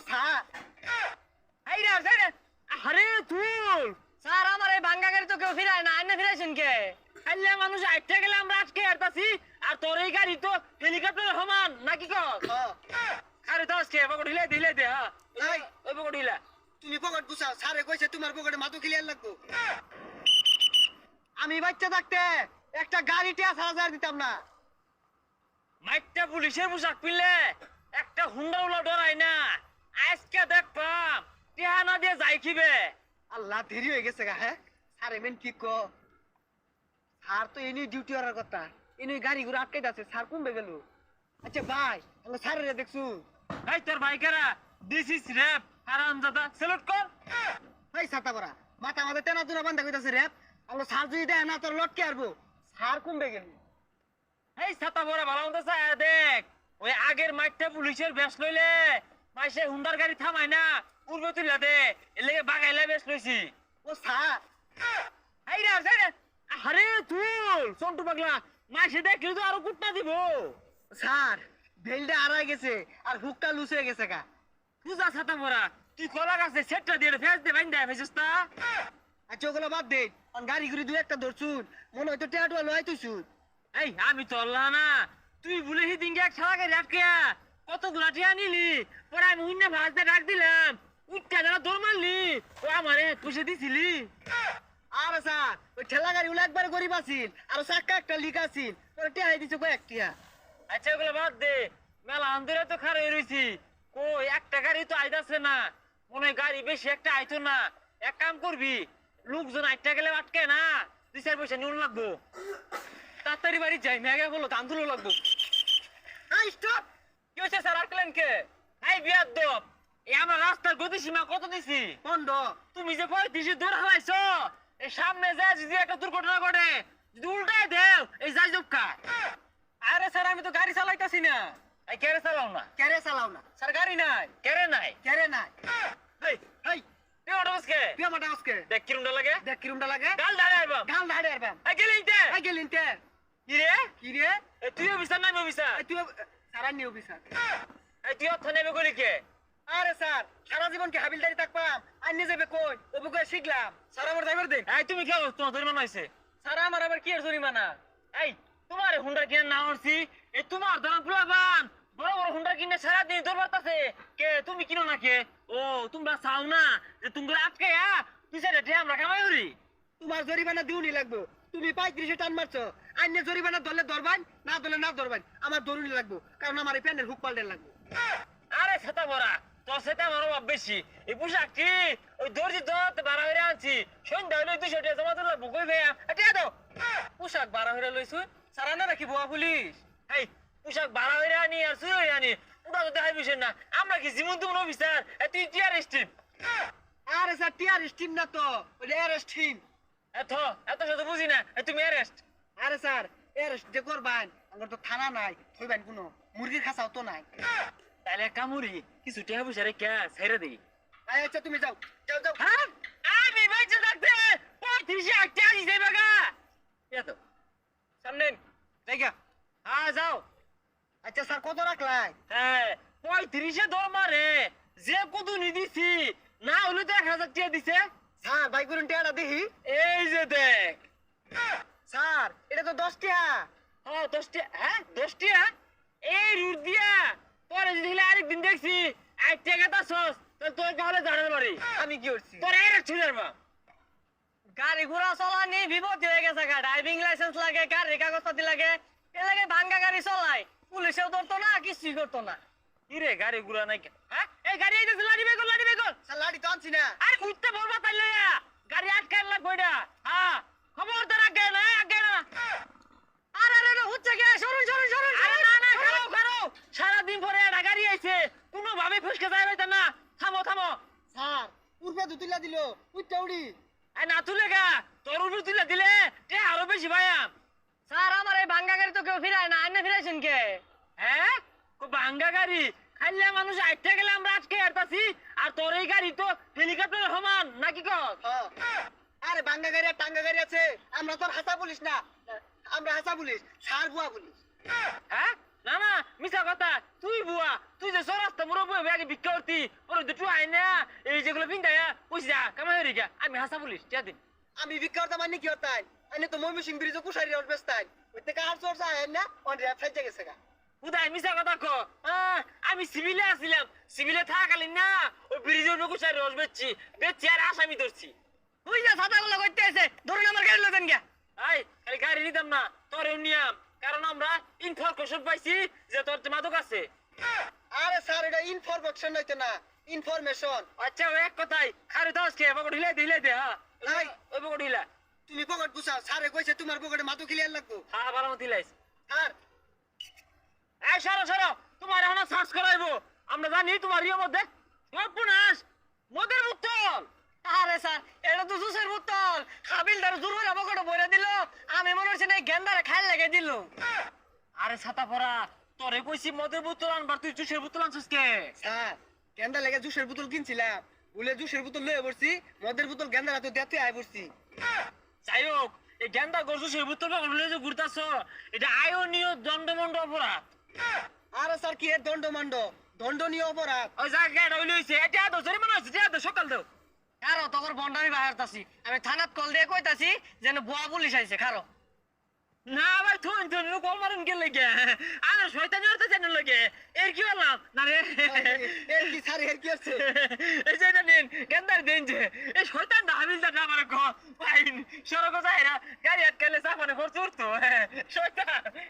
Sir এই রে এই আরে তুই স্যার আমার এই ভাঙ্গা গাড়ি তো কেউ ফিরায় না। আইনে ফিরাইছেন কে? খাইলে মানুষ আটটা গেলে আমরা আটকে হারতাছি আর তোর এই গাড়ি তো হেলিকপ্টার সমান নাকি কর আরে তো আজকে পকড় হিলে দিলে দে হ্যাঁ। ওই পকড় হিলা। তুমি পকেট গুছাও। স্যারে কইছে তোমার পকেটে মাথু ক্লিয়ার লাগবো। আমি বাচ্চা থাকতে একটা গাড়ি টিয়া সারা দিতাম না। মাইকটা পুলিশের পোশাক পিনলে একটা হুন্ডা উলা ডরাই না। আজকে দেখবাম টিহানা দিয়ে যাই খিবে আল্লাহ দেরি হয়ে গেছে গা হ্যাঁ? স্যার এমন কি কো? স্যার তো এনি ডিউটি করার কথা। এনি গাড়ি ঘুরে আটকে আছে স্যার কমবে গেল। আচ্ছা ভাই আমরা স্যারের দেখছু। এই তোর ভাইকেরা দিস ইজ র্যাপ হারামজাদা সেলুট কর। ভাই ছাতা পরা মাথা মাথা তেনা তুনা বান্ধা কইতাছে রে আমরা স্যার যদি দেয় না তোর লটকে আরবো স্যার কমবে গেল। এই ছাতা বড় ভালো মতো দেখ। ওই আগের মাইকটা পুলিশের বেশ লইলে মাইসে হুন্ডার গাড়ি থামাই না পূর্বে তুলিয়া দে বাগাইলে বেশ লইছি। ও স্যার। এই রে এই রে। আরে তুই সন্টু পাগলা মাইসে দেখলে তো আরও কুটনা দিব। স্যার বেলটা আড়াই গেছে আর হুকটা লুজ হয়ে গেছে গা। পূজা ছাতা বড়া তুই কলা গাছে সেটটা দিয়ে ফেস দে বাইন্দা ফেসিস তা। আচ্ছা ওগুলো বাদ দে। আর গাড়ি ঘুরি দু একটা ধরছুন। মনে হয়তো টেয়াটুয়া লয় তুইছুন এই আমি তো না। তুই বলে হি দিনকে এক ছাড়া গাড়ি আটকে কত গুলাটিয়া নিলি? পরে আমি উন্নে ভাজতে ডাক দিলাম। উঠতে যারা দৌড় মারলি। ও আমারে পুষে দিছিলি। আর স্যার ওই ঠেলা গাড়ি গুলো একবার গরিব আছিল আর চাক্কা একটা লিক আছিল। পরে টেহাই দিছে কয়েক টিয়া আচ্ছা ওগুলো বাদ দে। মেলা আন্দোলন তো খারাপ রয়েছি কই একটা গাড়ি তো আইতাছে না। মনে গাড়ি বেশি একটা আইতো না। এক কাম করবি লোকজন আটটা গেলে আটকে না। দুই চার পয়সা নিউন লাগবো। তাড়াতাড়ি বাড়ি যাই মেঘা বলো ধান তুলো লাগবো। স্টপ কি হচ্ছে স্যার আটকেলেন কে? এই বিয়ার দপ এই আমার রাস্তার গতিসীমা কত দিছি? বন্ধ। তুমি যে পঁয়ত্রিশে দৌড় হারাইছো এই সামনে যায় যদি একটা দুর্ঘটনা ঘটে যদি উল্টায় দেও এই যাই জবকা আরে স্যার আমি তো গাড়ি চালাইতাছি না। এই কেড়ে চালাও না? কেরে চালাও না? স্যার গাড়ি নাই। কেড়ে নাই? কেরে নাই? এই এই তুই অটো বসকে তুই আমার ডাউসকে দেখ কিরমটা লাগে। দেখ কিরমটা লাগে। গাল দাঁড়ে আইবাম গাল ধাড়ে আরবাম এই গেলি ইতে এই গেলিন তে কি রে? কি রে? তুই অফিসার নামি অফিসার তুই সারা নিউ অফিসার এই তুই অর্থ নেবে গলি কে আরে স্যার সারা জীবন কি হাবিলদারি থাকবাম আর নিয়ে যাবে কই? অবুকে শিখলাম। স্যার আমার ড্রাইভার দিন এই তুমি কেউ তোমার জরিমানা হয়েছে স্যার আমার আবার কি এর জরিমানা? এই তোমার হুন্ডা কিনে না হচ্ছি এই তোমার দাম পুলাবান বড় বড় হুন্ডা কিনে সারা দিন তোর বার্তাছে কে তুমি কিনো না কে? ও তোমরা চাও না যে তোমরা আটকে তুই সেটা আমরা কামাই করি তোমার জরিমানা দিউনি লাগবো। তুমি পঁয়ত্রিশে টান মারছো। আইনে জরিমানা ধরলে ধরবান না ধরলে না ধরবান। আমার দরুনি লাগবো কারণ আমার এই প্যান্টের হুক পাল্টের লাগবো। আরে সেটা বড়া তোর সেটা আমার অভাব বেশি। এই পোশাক কি? ওই দর্জি দর বাড়া হয়ে আনছি। সন্ধ্যা হলে দুশো টাকা জমা দিলে বুকুই ভাইয়া? এটা দাও। পোশাক বাড়া হয়ে লইছু? সারা না নাকি বুয়া পুলিশ? এই পোশাক বাড়া হয়ে আনি আর চুরি হয়ে আনি ওটা তো দেখাই বিষয় না। আমরা কি জীবন তুমি অফিসার? তুই টিয়ার স্টিপ আরে স্যার টিআর স্টিম না তো ওটা অ্যারেস্ট টিম। এত এত শত বুঝি না তুমি অ্যারেস্ট। আরে স্যার অ্যারেস্ট যে করবান আমার তো থানা নাই থইবেন কোনো মুরগির খাসাও তো নাই। তাহলে কামুরি কিছু টাকা পয়সা রেখে ছেড়ে দিই। আচ্ছা তুমি যাও যাও যাও। হ্যাঁ? আমি বেঁচে থাকতে পঁয়ত্রিশে একটা দিছে বাগা। এত সামনে জায়গা হ্যাঁ যাও। আচ্ছা স্যার কত রাখলাই? হ্যাঁ পঁয়ত্রিশে দরমা রে যে কত নি দিছি না হলে তো এক হাজার টাকা দিছে। স্যার ভাই করুন টিয়াটা দেখি এই যে দেখ। স্যার এটা তো দশ টিয়া হ্যাঁ দশটি হ্যাঁ দশটি হ্যাঁ এই রুট দিয়া। পরে যদি আরেকদিন দেখছি এক টাকা তা সস তাহলে তোর কাহলে জানার বাড়ি। আমি কি করছি? তোর এর ছুঁড়ার মা গাড়ি ঘোড়া চলানি বিপদ হয়ে গেছে গা। ড্রাইভিং লাইসেন্স লাগে গাড়ি কাগজপাতি লাগে। এ লাগে ভাঙ্গা গাড়ি চলাই। পুলিশেও ধরতো না কিছুই করতো না। কি রে গাড়ি ঘুরা নাই? হ্যাঁ? এই গাড়ি আইতেছে লাড়ি বেগল লাড়ি বেগল। লাড়ি তো আনছি না। আরে উঠতে বলবা তাইলে। গাড়ি আটকার লাগবে এটা হ্যাঁ। খবরদার আগে না আগে না। আরে আরে আরে, হচ্ছে কে সরুন সরুন সরুন আরে না না সরুন। খারো খারো সারাদিন পরে একটা গাড়ি আইছে কোনো ভাবে ফসকে যায় হইতা না। থামো থামো। স্যার পূর্বে দুতিলা দিল উঠটা উড়ি। এই না তুলে গা তোর উপর তুলে দিলে তে আরও বেশি ভাইয়াম। স্যার আমার এই ভাঙ্গা গাড়ি তো কেউ ফিরায় না আইনে ফিরাইছেন কে? হ্যাঁ? ভাঙ্গা গাড়ি? খাইলে মানুষ আটটা গেলে আমরা আজকে হারতাছি আর তোর এই গাড়ি তো হেলিকপ্টার সমান নাকি কর। আরে বাঙ্গা গাড়ি টাঙ্গা গাড়ি আছে। আমরা তো হাসা পুলিশ না। আমরা হাসা পুলিশ সার বুয়া পুলিশ। হ্যাঁ? না না মিছা কথা। তুই বুয়া তুই যে সরাস্তা মুরব্বী হয়ে আগে ভিক্ষা করতি। পরে দুটো আইন এই যেগুলো পিন্দায়া পয়সা কামাই হয়ে গা আমি হাসা বলিস যা দিন। আমি ভিক্ষা করতাম মানে কি করতাম আমি তো মমি সিং ব্রিজে কুশারি রস বেচতাম ওই থেকে আর চর্চা হয় না অন রেপ সাইজে গেছে গা। উদয় মিছা কথা কো আমি সিভিলে আসছিলাম সিভিলে থাকাকালীন না ওই ব্রিজের নকুশার রস বেচছি বেচছি আর আসামি ধরছি। তুই যা করতে আছে। ধরুন আমার গাড়ি লোকেন গিয়া আই খালি গাড়ি নিতাম না তোর নিয়াম। কারণ আমরা ইনফরমেশন পাইছি যে তোর মাদক আছে। আরে স্যার এটা ইনফরমেশন হইতো না ইনফরমেশন আচ্ছা ওই এক কথাই খারে তো আজকে বকট হিলাই দে দে হ্যাঁ। নাই। ওই বকট হিলা। তুমি পকেট গুছাও স্যারে কইছে তোমার পকেটে মাথু ক্লিয়ার লাগবো। হ্যাঁ ভালো মতো হিলাইস। স্যার। এই সরো সরো তোমার এখন সার্চ করাইবো। আমরা জানি তোমার ইয়ে মধ্যে সর্বনাশ মদের বোতল আরে স্যার এটা তো জুসের বোতল। হাবিলদার জোর হয়ে বকটা বইরা দিল আমি মনে হচ্ছে না গেন্দারে খাই লাগে দিল। আরে ছাতা পরা তোরে কইছি মদের বোতল আনবার তুই জুসের বোতল আনছিস কে? স্যার গেন্দা লেগে জুসের বোতল কিনছিলাম। বলে জুসের বোতল লয়ে পড়ছি মদের বোতল গেন্দা রাতে দেখতে আয় পড়ছি যাই হোক এই গেন্দা গরু জুসের বোতল বলে যে ঘুরতাছ এটা আয়নীয় দণ্ডমণ্ড অপরাধ। আরে স্যার কি এর দণ্ড মান্ড দণ্ডনীয় অপরাধ। ওই জায়গাটা হইলে এটা তো জরিমানা যা দে সকাল দাও। কারও তখন বন্ডামি বাহারতাছি আমি থানাত কল দিয়ে কইতাছি যেন বুয়া পুলিশ আইছে কারও না ভাই থুন থুন কল মারেন কে লাগে আরে শয়তানি অর্থ জানি লাগে এর কি বললাম না রে। এর কি স্যার এর কি আছে এই যে এটা নিন গেন্দার দিন যে। এই শয়তান দা হাবিল দা আমার কো ফাইন সরক যাইরা গাড়ি আটকালে সামনে খরচ উঠতো শয়তান। জান যা তো দে